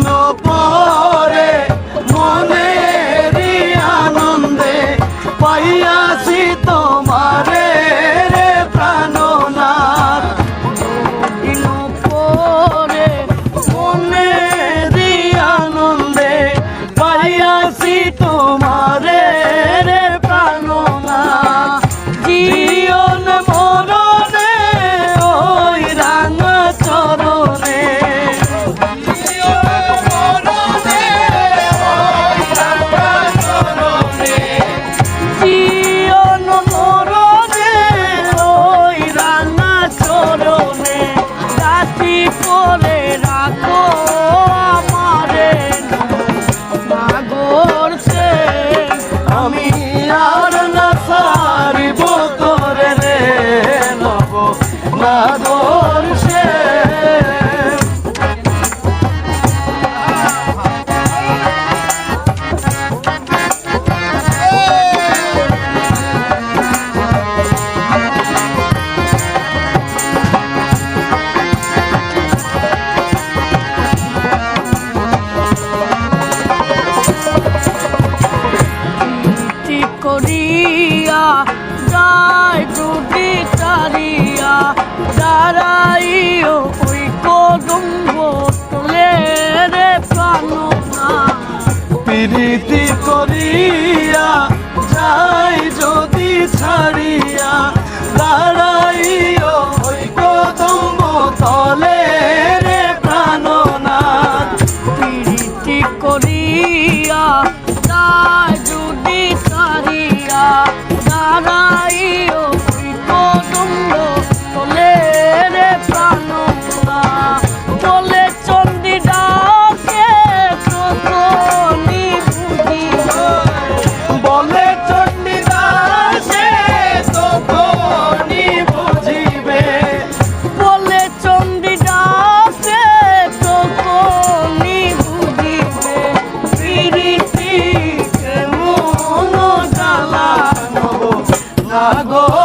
no more. বিপদ নাই ত্রুটি তারিয়া দাঁড়াইও ওই কদম্ব তোলে রে প্রাণ প্রীতি করিয়া যাই যদি ছাড়িয়া